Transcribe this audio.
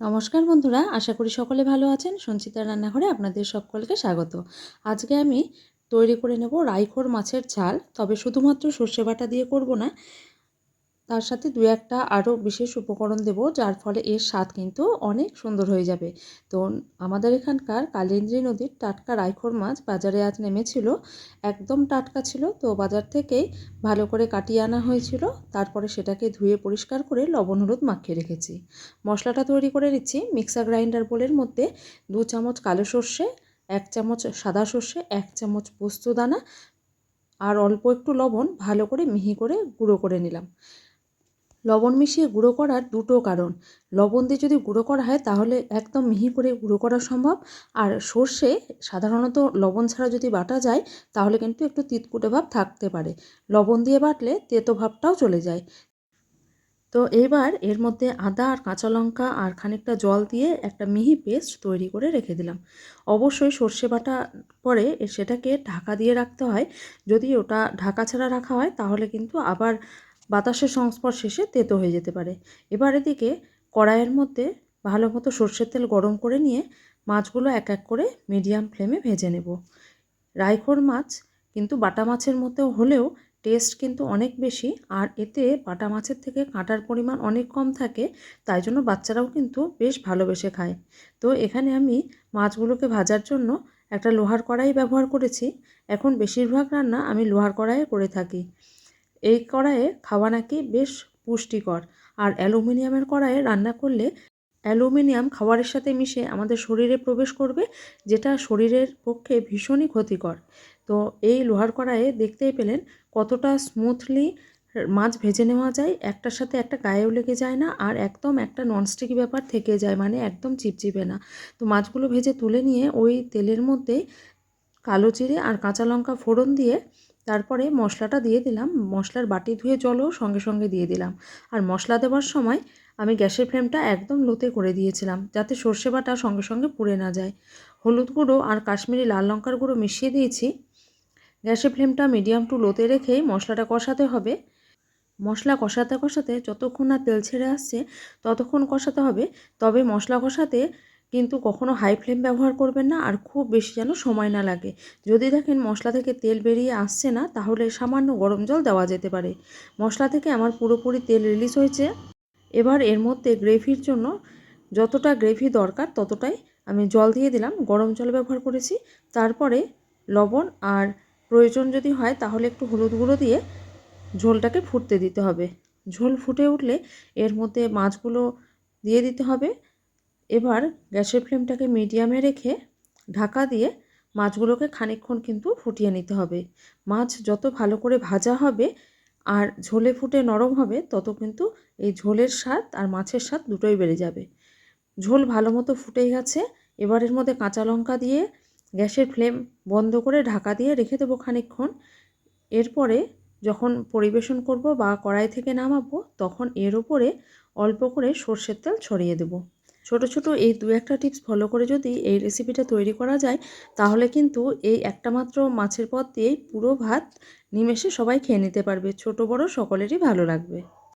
নমস্কার বন্ধুরা, আশা করি সকলে ভালো আছেন। সঞ্চিতা রান্নাঘরে আপনাদের সকলকে স্বাগত। আজকে আমি তৈরি করে নেব রাইখোর মাছের ঝাল, তবে শুধুমাত্র সর্ষে বাটা দিয়ে করব না তার সাথে দু একটা আরও বিশেষ উপকরণ দেব, যার ফলে এর স্বাদ কিন্তু অনেক সুন্দর হয়ে যাবে। তো আমাদের এখানকার কালিন্দ্রী নদীর টাটকা রাইখোর মাছ বাজারে আজ নেমেছিল। একদম টাটকা ছিল, তো বাজার থেকেই ভালো করে কাটিয়ে আনা হয়েছিল। তারপরে সেটাকে ধুয়ে পরিষ্কার করে লবণ হলুদ মাখিয়ে রেখেছি। মশলাটা তৈরি করে নিচ্ছি মিক্সার গ্রাইন্ডার বোলের মধ্যে দু চামচ কালো সর্ষে, এক চামচ সাদা সর্ষে, এক চামচ পোস্তদানা আর অল্প একটু লবণ ভালো করে মিহি করে গুঁড়ো করে নিলাম। লবণ মিশিয়ে গুঁড়ো করার দুটো কারণ। লবণ দিয়ে যদি গুঁড়ো করা হয়, তাহলে একদম মিহি করে গুঁড়ো করা সম্ভব। আর সর্ষে, সাধারণত লবণ ছাড়া যদি বাটা যায়, তাহলে কিন্তু একটু তিতকুটে ভাব থাকতে পারে। লবণ দিয়ে বাটলে তেতো ভাবটাও চলে যায়। তো এবার এর মধ্যে আদা আর কাঁচা লঙ্কা আর খানিকটা জল দিয়ে একটা মিহি পেস্ট তৈরি করে রেখে দিলাম। অবশ্যই সর্ষে বাটা পরে সেটাকে ঢাকা দিয়ে রাখতে হয়। যদি ওটা ঢাকা ছাড়া রাখা হয়, তাহলে কিন্তু আবার বাতাসের সংস্পর্শ শেষে তেতো হয়ে যেতে পারে। এবার এদিকে কড়াইয়ের মধ্যে ভালো মতো সর্ষের তেল গরম করে নিয়ে মাছগুলো এক এক করে মিডিয়াম ফ্লেমে ভেজে নেব। রাইখোর মাছ কিন্তু বাটা মাছের মতো হলেও টেস্ট কিন্তু অনেক বেশি আর এতে বাটা মাছের থেকে কাঁটার পরিমাণ অনেক কম থাকে, তাই জন্য বাচ্চারাও কিন্তু বেশ ভালোবেসে খায়। তো এখানে আমি মাছগুলোকে ভাজার জন্য একটা লোহার কড়াই ব্যবহার করেছি। এখন বেশিরভাগ রান্না আমি লোহার কড়াইয়ে করে থাকি। এই কড়াইয়ে খাওয়া নাকি বেশ পুষ্টিকর। আর অ্যালুমিনিয়ামের কড়াইয়ে রান্না করলে অ্যালুমিনিয়াম খাবারের সাথে মিশে আমাদের শরীরে প্রবেশ করবে, যেটা শরীরের পক্ষে ভীষণই ক্ষতিকর। তো এই লোহার কড়াইয়ে দেখতেই পেলেন কতটা স্মুথলি মাছ ভেজে নেওয়া যায়, একটার সাথে একটা গায়েও লেগে যায় না, আর একদম একটা ননস্টিকি ব্যাপার থেকে যায় মানে একদম চিপচিপে না। তো মাছগুলো ভেজে তুলে নিয়ে ওই তেলের মধ্যে কালো জিরে আর কাঁচা লঙ্কা ফোড়ন দিয়ে তারপরে মশলাটা দিয়ে দিলাম। মশলার বাটি ধুয়ে জলও সঙ্গে সঙ্গে দিয়ে দিলাম। আর মশলা দেওয়ার সময় আমি গ্যাসের ফ্লেমটা একদম লোতে করে দিয়েছিলাম, যাতে সর্ষে বাটা সঙ্গে সঙ্গে পুড়ে না যায়। হলুদ গুঁড়ো আর কাশ্মীরি লাল লঙ্কার গুঁড়ো মিশিয়ে দিয়েছি। গ্যাসের ফ্লেমটা মিডিয়াম টু লোতে রেখেই মশলাটা কষাতে হবে। মশলা কষাতে কষাতে যতক্ষণ না তেল ছেড়ে আসছে, ততক্ষণ কষাতে হবে। তবে মশলা কষাতে কিন্তু কখনও হাই ফ্লেম ব্যবহার করবেন না আর খুব বেশি যেন সময় না লাগে। যদি দেখেন মশলা থেকে তেল বেরিয়ে আসছে না, তাহলে সামান্য গরম জল দেওয়া যেতে পারে। মশলা থেকে আমার পুরোপুরি তেল রিলিজ হয়েছে। এবার এর মধ্যে গ্রেভির জন্য যতটা গ্রেভি দরকার ততটাই আমি জল দিয়ে দিলাম, গরম জল ব্যবহার করেছি। তারপরে লবণ আর প্রয়োজন যদি হয় তাহলে একটু হলুদ গুঁড়ো দিয়ে ঝোলটাকে ফুটতে দিতে হবে। ঝোল ফুটে উঠলে এর মধ্যে মাছগুলো দিয়ে দিতে হবে। এবার গ্যাসের ফ্লেমটাকে মিডিয়ামে রেখে ঢাকা দিয়ে মাছগুলোকে খানিকক্ষণ কিন্তু ফুটিয়ে নিতে হবে। মাছ যত ভালো করে ভাজা হবে আর ঝোলে ফুটে নরম হবে, তত কিন্তু এই ঝোলের স্বাদ আর মাছের স্বাদ দুটোই বেড়ে যাবে। ঝোল ভালো মতো ফুটে গেছে, এবারের মধ্যে কাঁচা লঙ্কা দিয়ে গ্যাসের ফ্লেম বন্ধ করে ঢাকা দিয়ে রেখে দেবো খানিকক্ষণ। এরপরে যখন পরিবেশন করব বা কড়াই থেকে নামাবো, তখন এর ওপরে অল্প করে সর্ষের তেল ছড়িয়ে দেবো। ছোট ছোট এই দু একটা টিপস ফলো করে যদি এই রেসিপিটা তৈরি করা যায়, তাহলে কিন্তু এই একটা মাত্র মাছের পদ দিয়েই পুরো ভাত নিমেষে সবাই খেয়ে নিতে পারবে। ছোট বড় সকলেরই ভালো লাগবে।